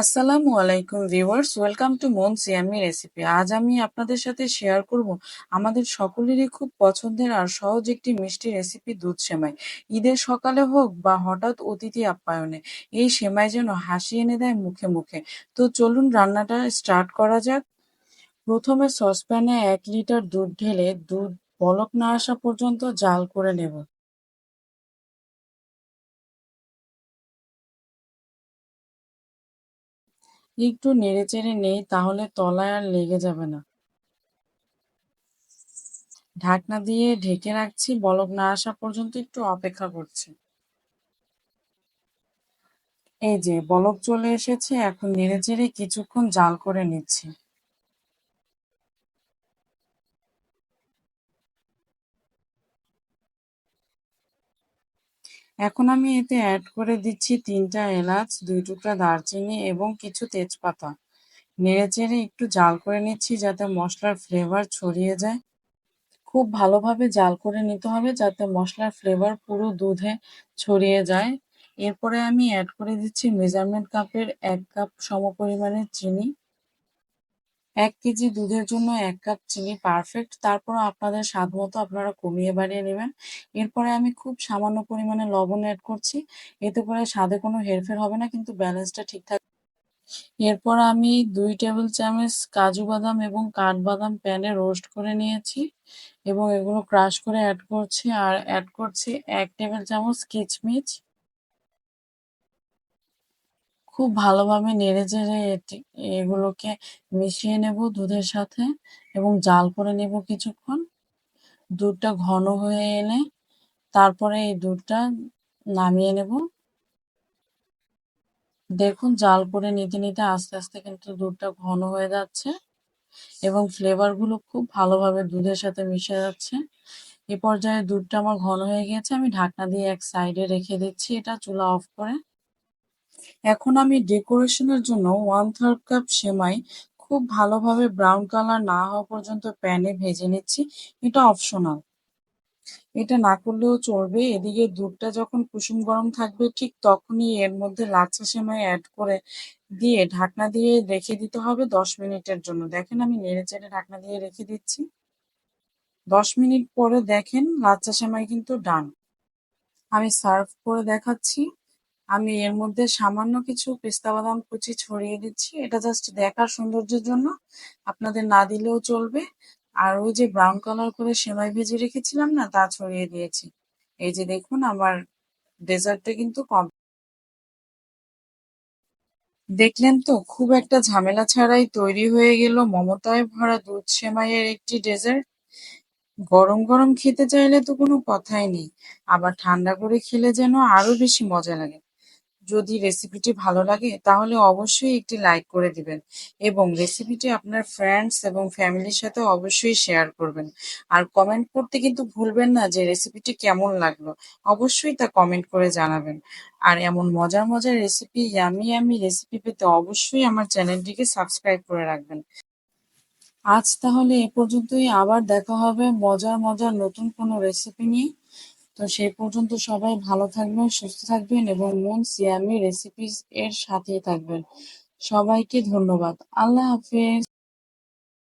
আসসালামু আলাইকুম viewers, welcome to মন সিয়ামি রেসিপি। আজ আমি আপনাদের সাথে শেয়ার করব আমাদের সকলেরই খুব পছন্দের আর সহজ একটি মিষ্টি রেসিপি দুধ সেমাই। ঈদের সকালে হোক বা হঠাৎ অতিথি আপ্যায়নে, এই সেমাই যেন হাসি এনে দেয় মুখে মুখে। তো চলুন রান্নাটা স্টার্ট করা যাক। প্রথমে সসপ্যানে এক লিটার দুধ ঢেলে দুধ বলক না আসা পর্যন্ত জাল করে নেব। একটু নেড়েচেড়ে নেই, তাহলে তলায় আর লেগে যাবে না। ঢাকনা দিয়ে ঢেকে রাখছি, বলক না আসা পর্যন্ত একটু অপেক্ষা করছি। এই যে, বলক চলে এসেছে, এখন নেড়ে চেড়ে কিছুক্ষণ জাল করে নিচ্ছি। এখন আমি এতে অ্যাড করে দিচ্ছি তিনটা এলাচ, দুই টুকরা দারচিনি এবং কিছু তেজপাতা। নেড়ে চেড়ে একটু জাল করে নিচ্ছি যাতে মশলার ফ্লেভার ছড়িয়ে যায়। খুব ভালোভাবে জাল করে নিতে হবে যাতে মশলার ফ্লেভার পুরো দুধে ছড়িয়ে যায়। এরপরে আমি অ্যাড করে দিচ্ছি মেজারমেন্ট কাপের এক কাপ সমপরিমাণের চিনি। এক কেজি দুধের জন্য এক কাপ চিনি পারফেক্ট তারপর আপনাদের স্বাদ মতো আপনারা কমিয়ে বাড়িয়ে নেবেন। এরপরে আমি খুব সামান্য পরিমাণে লবণ অ্যাড করছি। এতে করে স্বাদে কোনো হেরফের হবে না, কিন্তু ব্যালেন্সটা ঠিকঠাক। এরপর আমি দুই টেবিল চামচ কাজু বাদাম এবং কাঠবাদাম প্যানে রোস্ট করে নিয়েছি এবং এগুলো ক্রাশ করে অ্যাড করছি। আর অ্যাড করছি এক টেবিল চামচ কিচমিচ। খুব ভালোভাবে নেড়ে চেড়ে এটি, এগুলোকে মিশিয়ে নেব দুধের সাথে এবং জাল করে নেব কিছুক্ষণ। দুধটা ঘন হয়ে এলে তারপরে এই দুধটা নামিয়ে নেব। দেখুন, জাল করে নিতে নিতে আস্তে আস্তে কিন্তু দুধটা ঘন হয়ে যাচ্ছে এবং ফ্লেভারগুলো খুব ভালোভাবে দুধের সাথে মিশে যাচ্ছে। এ পর্যায়ে দুধটা আমার ঘন হয়ে গেছে আমি ঢাকনা দিয়ে এক সাইডে রেখে দিচ্ছি, এটা চুলা অফ করে। এখন আমি ডেকোরেশনের জন্য ওয়ান থার্ড কাপ সেমাই খুব ভালোভাবে ব্রাউন কালার না হওয়া পর্যন্ত প্যানে ভেজে নিচ্ছি। এটা অপশনাল এটা না করলেও চলবে। এদিকে দুধটা যখন কুসুম গরম থাকবে, ঠিক তখনই এর মধ্যে লাচ্ছা সেমাই অ্যাড করে দিয়ে ঢাকনা দিয়ে রেখে দিতে হবে দশ মিনিটের জন্য। দেখেন আমি নেড়ে চেড়ে ঢাকনা দিয়ে রেখে দিচ্ছি। দশ মিনিট পরে দেখেন লাচ্ছা সেমাই কিন্তু ডান আমি সার্ভ করে দেখাচ্ছি। আমি এর মধ্যে সামান্য কিছু পেস্তা বাদাম কুচি ছড়িয়ে দিচ্ছি। এটা জাস্ট দেখার সৌন্দর্যের জন্য। আপনাদের না দিলেও চলবে। আর ওই যে ব্রাউন কালার করে সেমাই ভেজে রেখেছিলাম না, তা ছড়িয়ে দিয়েছি। এই যে দেখুন, আমার ডেজার্টটা কিন্তু কম। দেখলেন তো, খুব একটা ঝামেলা ছাড়াই তৈরি হয়ে গেল মমতায় ভরা দুধ সেমাইয়ের একটি ডেজার্ট গরম গরম খেতে চাইলে তো কোনো কথাই নেই। আবার ঠান্ডা করে খেলে যেন আরও বেশি মজা লাগে। যদি রেসিপিটি ভালো লাগে, তাহলে অবশ্যই একটি লাইক করে দিবেন এবং রেসিপিটি আপনার ফ্রেন্ডস এবং ফ্যামিলির সাথে অবশ্যই শেয়ার করবেন। আর কমেন্ট করতে কিন্তু ভুলবেন না যে রেসিপিটি কেমন লাগল, অবশ্যই তা কমেন্ট করে জানাবেন। আর এমন মজার মজার রেসিপি ইয়ামি ইয়ামি রেসিপি পেতে অবশ্যই আমার চ্যানেলটিকে সাবস্ক্রাইব করে রাখবেন। আজ তাহলে এ পর্যন্তই, আবার দেখা হবে মজার মজার নতুন কোনো রেসিপি নিয়ে। তো সেই পর্যন্ত সবাই ভালো থাকবেন, সুস্থ থাকবেন এবং মন সিয়ামি রেসিপিস এর সাথেই থাকবেন। সবাইকে ধন্যবাদ। আল্লাহ হাফেজ।